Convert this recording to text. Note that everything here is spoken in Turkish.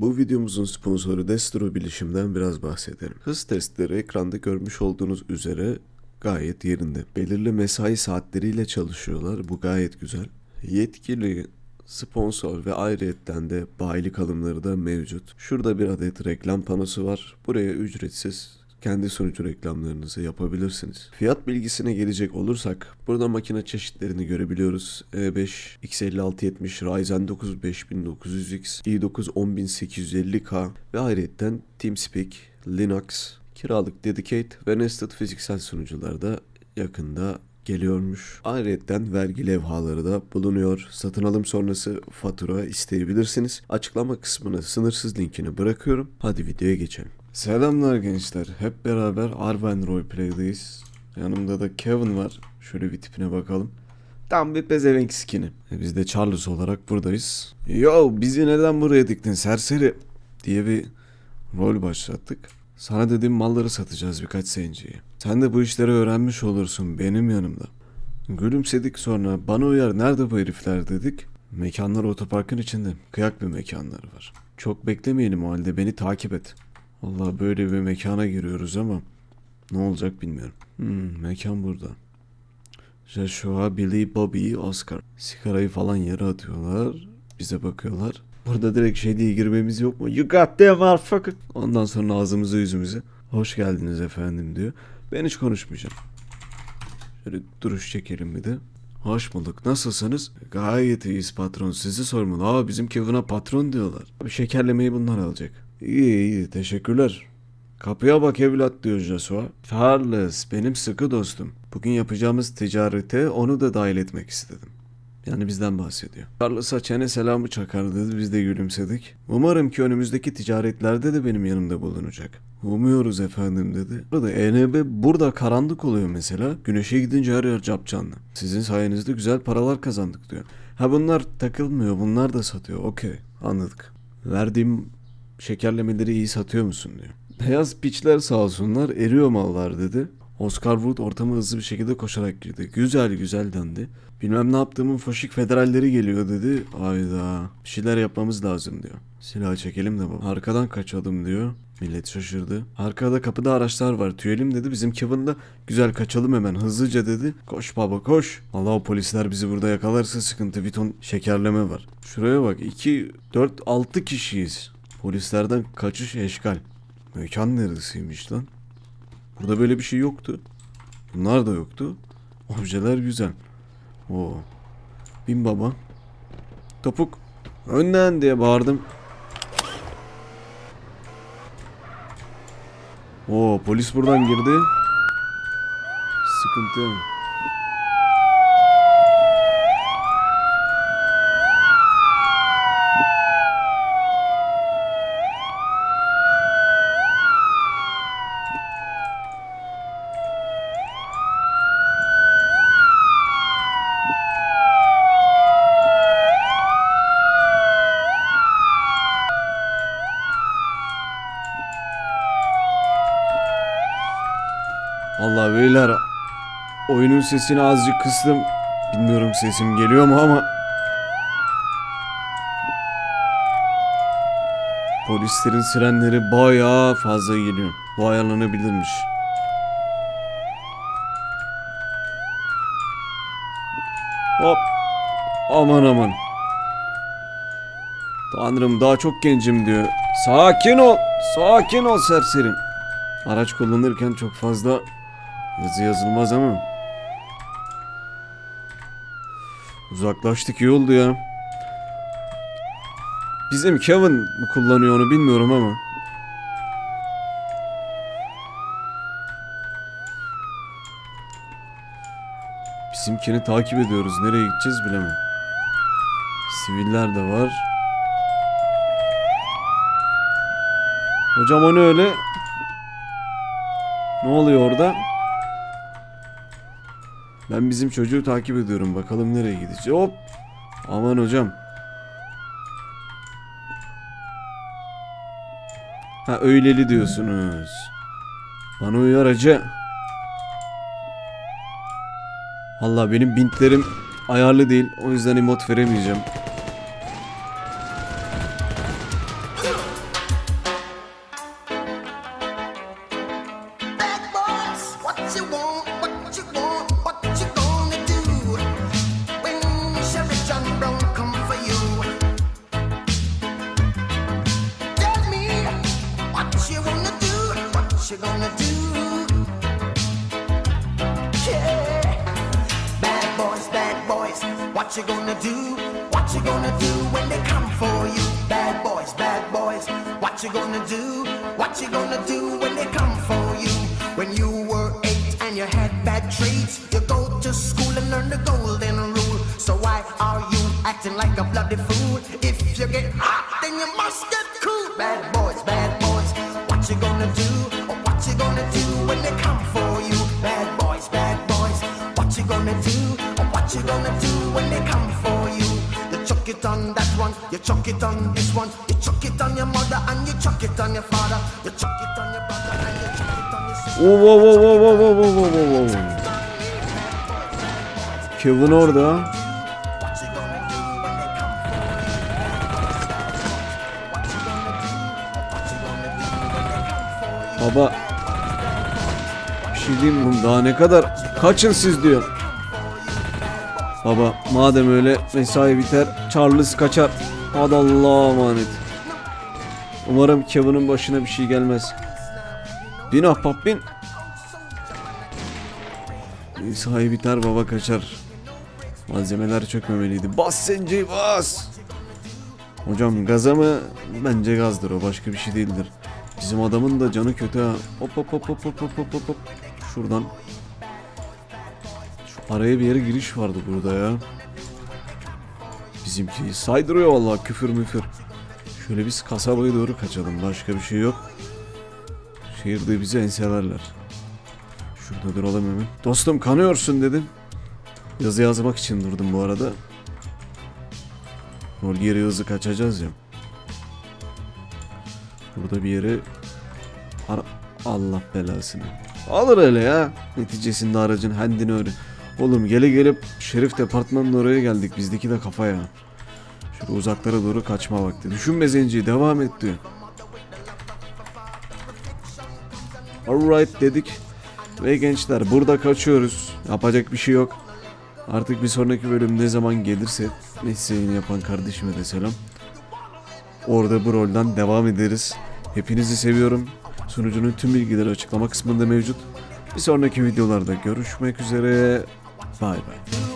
Bu videomuzun sponsoru Destro Bilişim'den biraz bahsedelim. Hız testleri ekranda görmüş olduğunuz üzere gayet yerinde. Belirli mesai saatleriyle çalışıyorlar. Bu gayet güzel. Yetkili sponsor ve ayrıyetten de bayilik alımları da mevcut. Şurada bir adet reklam panosu var. Buraya ücretsiz kendi sunucu reklamlarınızı yapabilirsiniz. Fiyat bilgisine gelecek olursak burada makine çeşitlerini görebiliyoruz. E i5 X5670 Ryzen 9 5900X i9 10850K ve ayrıca TeamSpeak, Linux, kiralık Dedicate ve Nested fiziksel sunucular da yakında geliyormuş. Ayrıca vergi levhaları da bulunuyor. Satın alım sonrası fatura isteyebilirsiniz. Açıklama kısmına sınırsız linkini bırakıyorum. Hadi videoya geçelim. Selamlar gençler. Hep beraber Arven Roleplay'deyiz. Yanımda da Kevin var. Şöyle bir tipine bakalım. Tam bir pezevenk skini. E biz de Charles olarak buradayız. Yo bizi neden buraya diktin serseri? Diye bir rol başlattık. Sana dediğim malları satacağız birkaç zenciye. Sen de bu işleri öğrenmiş olursun benim yanımda. Gülümsedik sonra bana uyar nerede bu herifler dedik. Mekanlar otoparkın içinde. Kıyak bir mekanları var. Çok beklemeyelim o halde beni takip et. Allah böyle bir mekana giriyoruz ama ne olacak bilmiyorum. Hmm, mekan burada. Joshua, Billy, Bobby, Oscar. Sigarayı falan yere atıyorlar. Bize bakıyorlar. Burada direkt şey diye girmemiz yok mu? You got them motherfucker. Ondan sonra ağzımızı yüzümüzü. Hoş geldiniz efendim diyor. Ben hiç konuşmayacağım. Şöyle duruş çekelim bir de. Hoş bulduk. Nasılsınız? Gayet iyiyiz patron. Sizi sormalı. Aa bizim Kevin'a patron diyorlar. Abi şekerlemeyi bunlar alacak. İyi iyi. Teşekkürler. Kapıya bak evlat diyor Joshua. Charles benim sıkı dostum. Bugün yapacağımız ticarete onu da dahil etmek istedim. Yani bizden bahsediyor. Charles'a çene selamı çakar dedi biz de gülümsedik. Umarım ki önümüzdeki ticaretlerde de benim yanımda bulunacak. Umuyoruz efendim dedi. Burada ENB burada karanlık oluyor mesela. Güneşe gidince her yer capcanlı. Sizin sayenizde güzel paralar kazandık diyor. Ha bunlar takılmıyor bunlar da satıyor. Okey anladık. Verdiğim şekerlemeleri iyi satıyor musun diyor. Beyaz piçler sağ olsunlar eriyor mallar dedi. Oscar Wood ortama hızlı bir şekilde koşarak girdi. Güzel güzel dendi. Bilmem ne yaptığımın faşik federalleri geliyor dedi. Ayda bir şeyler yapmamız lazım diyor. Silahı çekelim de baba. Arkadan kaçalım diyor. Millet şaşırdı. Arkada kapıda araçlar var. Tüyelim dedi. Bizim Kevin de güzel kaçalım hemen hızlıca dedi. Koş baba koş. Allah o polisler bizi burada yakalarsa sıkıntı. Bir ton şekerleme var. Şuraya bak. 2, 4, 6 kişiyiz. Polislerden kaçış eşkal. Mekan neresiymiş lan? Burada böyle bir şey yoktu. Bunlar da yoktu. Objeler güzel. Oo. Bin baba. Topuk. Önden diye bağırdım. Oo polis buradan girdi. Sıkıntı. Allah beyler oyunun sesini azıcık kıstım. Bilmiyorum sesim geliyor mu ama Polislerin sirenleri bayağı fazla geliyor. Bu ayarlanabilirmiş. Hop. Aman aman. Tanrım daha çok gencim diyor. Sakin ol. Sakin ol serserim. Araç kullanırken çok fazla hızı yazılmaz ama. Uzaklaştık iyi oldu ya. Bizim Kevin mi kullanıyor onu bilmiyorum ama. Bizimkini takip ediyoruz. Nereye gideceğiz bilemem. Siviller de var. Hocam o ne öyle? Ne oluyor orada? Ben bizim çocuğu takip ediyorum. Bakalım nereye gidecek. Hop. Aman hocam. Ha öyleli diyorsunuz. Bana uyar acı. Valla benim bintlerim ayarlı değil. O yüzden emot veremeyeceğim. Gonna do? Yeah. Bad boys, bad boys, what you gonna do? What you gonna do when they come for you? Bad boys, bad boys, what you gonna do? What you gonna do when they come for you? When you were eight and you had bad traits, you go to school and learn the golden rule. So why are you acting like a bloody fool? If you get hot, then you must get cool. Bad boys, bad boys, what you gonna do? Oo, oo, oo, oo, oo, oo, oo, oo, oo. Kevin orada. Baba şey diyeyim mi? Daha ne kadar? Kaçın siz diyor. Baba madem öyle mesai biter Charles kaçar. Hadi Allah'a emanet. Umarım Kevin'in başına bir şey gelmez. Bin ahbap bin. Mesai biter baba kaçar. Malzemeler çökmemeliydi. Bas senceyi bas. Hocam gaza mı? Bence gazdır o başka bir şey değildir. Bizim adamın da canı kötü ha. Hop hop hop hop hop hop hop hop. Şuradan. Şu araya bir yere giriş vardı burada ya. Bizimki saydırıyor vallahi küfür müfür. Şöyle biz kasabaya doğru kaçalım. Başka bir şey yok. Şehirde bizi enselerler. Şurada duralım hemen. Dostum kanıyorsun dedim. Yazı yazmak için durdum bu arada. Rol yeri hızlı kaçacağız ya. Burada bir yere Ara- Allah belasını. Alır öyle ya. Neticesinde aracın hendini öyle. Oğlum gele gelip şerif departmanının oraya geldik. Bizdeki de kafa ya. Şöyle uzaklara doğru kaçma vakti. Düşünme zenci devam et diyor. Alright dedik. Ve gençler burada kaçıyoruz. Yapacak bir şey yok. Artık bir sonraki bölüm ne zaman gelirse mesleğini yapan kardeşime de selam. Orada bu rolden devam ederiz. Hepinizi seviyorum. Sunucunun tüm bilgileri açıklama kısmında mevcut. Bir sonraki videolarda görüşmek üzere. Bay bay.